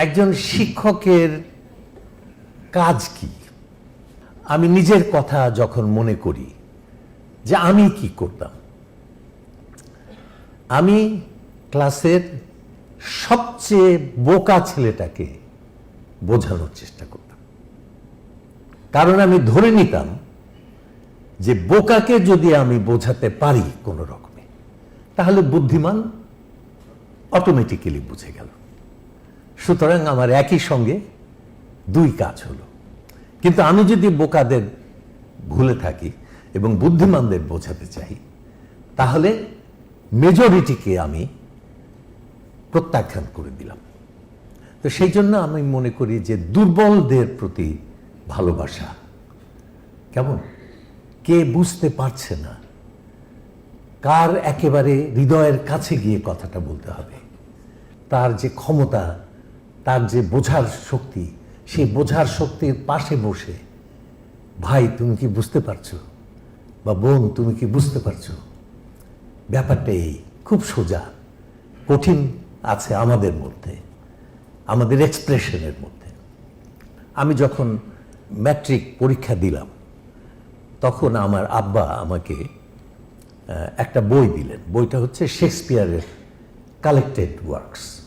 একজন শিক্ষকের কাজ কি? আমি নিজের কথা যখন মনে করি যে আমি কি করতাম? আমি ক্লাসের সবচেয়ে বোকা ছেলেটাকে বোঝানোর চেষ্টা করতাম। কারণ আমি ধরে নিতাম যে বোকাকে যদি আমি বোঝাতে পারি কোনো রকমে, তাহলে বুদ্ধিমান অটোমেটিক্যালি বুঝে গেল। সুতরাং আমার একই সঙ্গে দুই কাজ হলো। কিন্তু আমি যদি বোকাদের ভুলে থাকি এবং বুদ্ধিমানদের বোঝাতে চাই, তাহলে মেজরিটিকে আমি প্রত্যাখ্যান করে দিলাম। তো সেই জন্য আমি মনে করি যে দুর্বলদের প্রতি ভালোবাসা কেমন? কে বুঝতে পারছে না। কার একেবারে হৃদয়ের কাছে গিয়ে কথাটা বলতে হবে। তার যে ক্ষমতা তার যে বোঝার শক্তি, সেই বোঝার শক্তির পাশে বসে। ভাই, তুমি কি বুঝতে পারছ? বা বোন, তুমি কি বুঝতে পারছ? ব্যাপারটা এই, খুব সোজা। কঠিন আছে আমাদের মধ্যে, আমাদের এক্সপ্রেশনের মধ্যে। আমি যখন ম্যাট্রিক পরীক্ষা দিলাম, তখন আমার আব্বা আমাকে একটা বই দিলেন। বইটা হচ্ছে শেক্সপিয়ারের কালেক্টেড ওয়ার্কস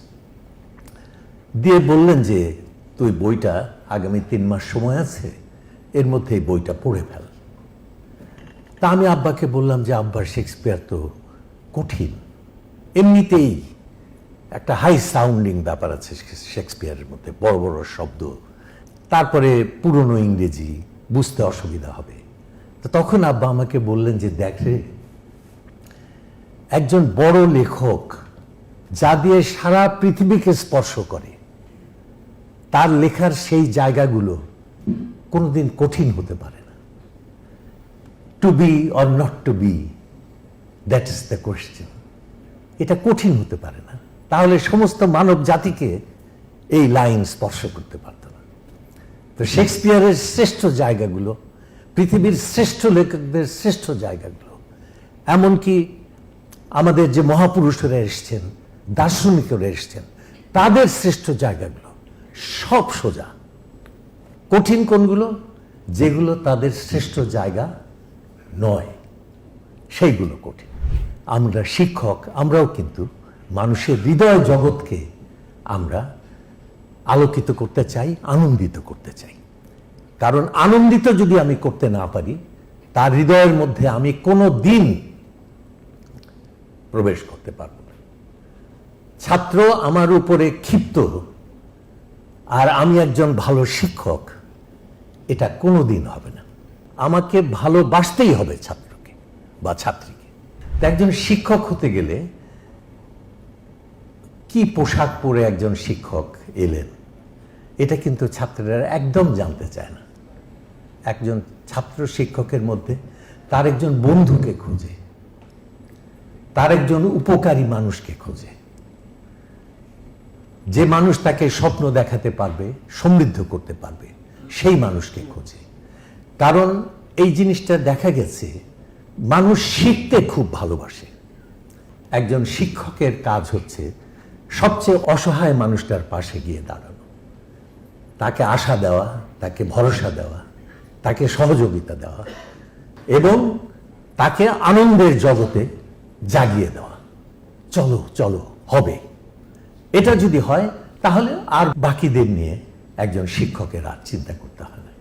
দিয়ে বললেন যে, তুই বইটা আগামী তিন মাস সময় আছে, এর মধ্যে এই বইটা পড়ে ফেল। তা আমি আব্বাকে বললাম যে, আব্বার শেক্সপিয়ার তো কঠিন। এমনিতেই একটা হাই সাউন্ডিং ব্যাপার আছে শেক্সপিয়ারের মধ্যে, বড় বড় শব্দ। তারপরে পুরনো ইংরেজি, বুঝতে অসুবিধা হবে। তো তখন আব্বা আমাকে বললেন যে, দেখ একজন বড় লেখক যা দিয়ে সারা পৃথিবীকে স্পর্শ করে তার লেখার সেই জায়গাগুলো কোনোদিন কঠিন হতে পারে না। To be or not to be that is the question এটা কঠিন হতে পারে না। তাহলে সমস্ত মানব জাতিকে এই লাইন স্পর্শ করতে পারত না। তো শেক্সপিয়ারের শ্রেষ্ঠ জায়গাগুলো, পৃথিবীর শ্রেষ্ঠ লেখকদের শ্রেষ্ঠ জায়গাগুলো, এমনকি আমাদের যে মহাপুরুষরা এসছেন, দার্শনিকরা এসছেন, তাদের শ্রেষ্ঠ জায়গাগুলো। সব সোজা। কঠিন কোনগুলো যেগুলো তাদের শ্রেষ্ঠ জায়গা নয়, সেইগুলো কঠিন। আমরা শিক্ষক, আমরাও কিন্তু মানুষের হৃদয় জগৎকে আমরা আলোকিত করতে চাই, আনন্দিত করতে চাই। কারণ আনন্দিত যদি আমি করতে না পারি, তার হৃদয়ের মধ্যে আমি কোনো দিন প্রবেশ করতে পারব না। ছাত্র আমার উপরে ক্ষিপ্ত আর আমি একজন ভালো শিক্ষক, এটা কোনো দিন হবে না। আমাকে ভালোবাসতেই হবে ছাত্রকে বা ছাত্রীকে। তো একজন শিক্ষক হতে গেলে কি পোশাক পরে একজন শিক্ষক এলেন, এটা কিন্তু ছাত্ররা একদম জানতে চায় না। একজন ছাত্র শিক্ষকের মধ্যে তার একজন বন্ধুকে খোঁজে, তার একজন উপকারী মানুষকে খোঁজে। যে মানুষ তাকে স্বপ্ন দেখাতে পারবে, সমৃদ্ধ করতে পারবে, সেই মানুষকে খোঁজে। কারণ এই জিনিসটা দেখা গেছে, মানুষ শিখতে খুব ভালোবাসে। একজন শিক্ষকের কাজ হচ্ছে সবচেয়ে অসহায় মানুষটার পাশে গিয়ে দাঁড়ানো। তাকে আশা দেওয়া, তাকে ভরসা দেওয়া, তাকে সহযোগিতা দেওয়া এবং তাকে আনন্দের জগতে জাগিয়ে দেওয়া। চলো চলো, হবে। এটা যদি হয় তাহলে আর বাকিদের নিয়ে একজন শিক্ষকের আর চিন্তা করতে না।